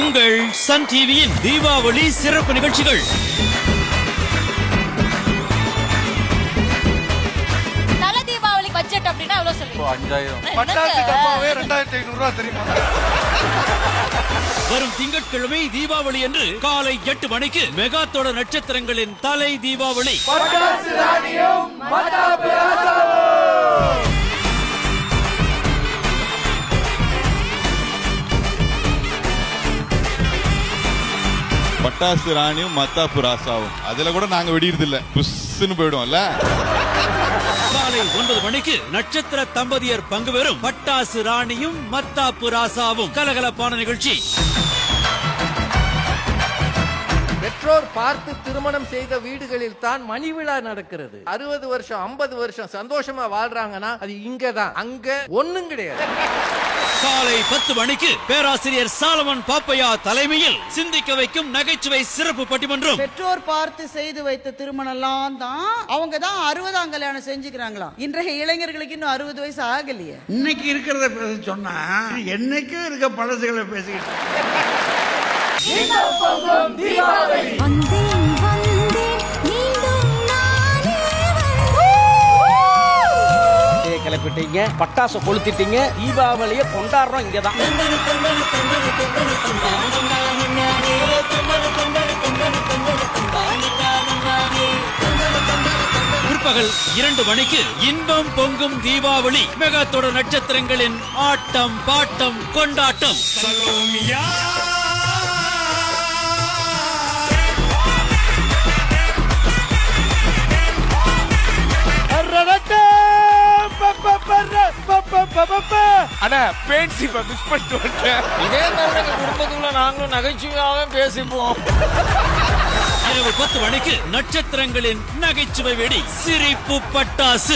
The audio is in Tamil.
உங்கள் சன் டிவியின் தீபாவளி சிறப்பு நிகழ்ச்சிகள். தல தீபாவளி பட்ஜெட் அப்படின்னா எவ்வளவு சொல்லுவீங்க அஞ்சாயிரம். பட்டாசு டப்பாவே ரெண்டாயிரத்தி ஐநூறு ரூபா தெரியுமா? வரும் திங்கட்கிழமை தீபாவளி என்று காலை எட்டு மணிக்கு மெகா தொடர் நட்சத்திரங்களின் தலை தீபாவளி. பட்டாசு பட்டாசு ராணியும் மத்தாப்பு ராசாவும். அதுல கூட நாங்க வெடிக்கிறது இல்ல புஷ்ன்னு போயிடுவோம்ல. காலை ஒன்பது மணிக்கு நட்சத்திர தம்பதியர் பங்கு பெறும் பட்டாசு ராணியும் மத்தாப்பு ராசாவும். கலகலப்பான நிகழ்ச்சி. பெற்றோர் பார்த்து திருமணம் செய்த வீடுகளில் தான் மணி விழா நடக்கிறது. அறுபது வருஷம் ஐம்பது வருஷம் சந்தோஷமா வாழ்றாங்கன்னா அது இங்க தான் அங்க ஒண்ணும் கிடையாது. காலை பத்து மணிக்கு பேராசிரியர் சாலமன் பாப்பையா தலைமையில் சிந்திக்க வைக்கும் நகைச்சுவை சிறப்பு பட்டிமன்றம். பெற்றோர் பார்த்து செய்து வைத்த திருமணம்லாம் தான் அவங்க தான் அறுபதாம் கல்யாணம் செஞ்சுக்கிறாங்களாம். இன்றைய இளைஞர்களுக்கு இன்னும் அறுபது வயசு ஆகலையே. இன்னைக்கு இருக்கிறத பேச சொன்னா என்னைக்கும் இருக்க பழசுகளை பேசிக்கிட்டு கிளப்பிட்டீங்க. பட்டாசு கொளுத்திட்டீங்க. தீபாவளியை கொண்டாடுறோம் இங்கதான். பிற்பகல் இரண்டு மணிக்கு இன்பம் பொங்கும் தீபாவளி. மெகா தொடர் நட்சத்திரங்களின் ஆட்டம் பாட்டம் கொண்டாட்டம். அண்ணா பெயிண்ட் சீப்பை மிஸ் பண்ணிட்டு வந்துட்டேன். இதே மாதிரி எங்க குடும்பத்துக்குள்ள நாங்களும் நகைச்சுவையாவே பேசிப்போம். இரவு பத்து மணிக்கு நட்சத்திரங்களின் நகைச்சுவை வெடி. சிரிப்பு பட்டாசு.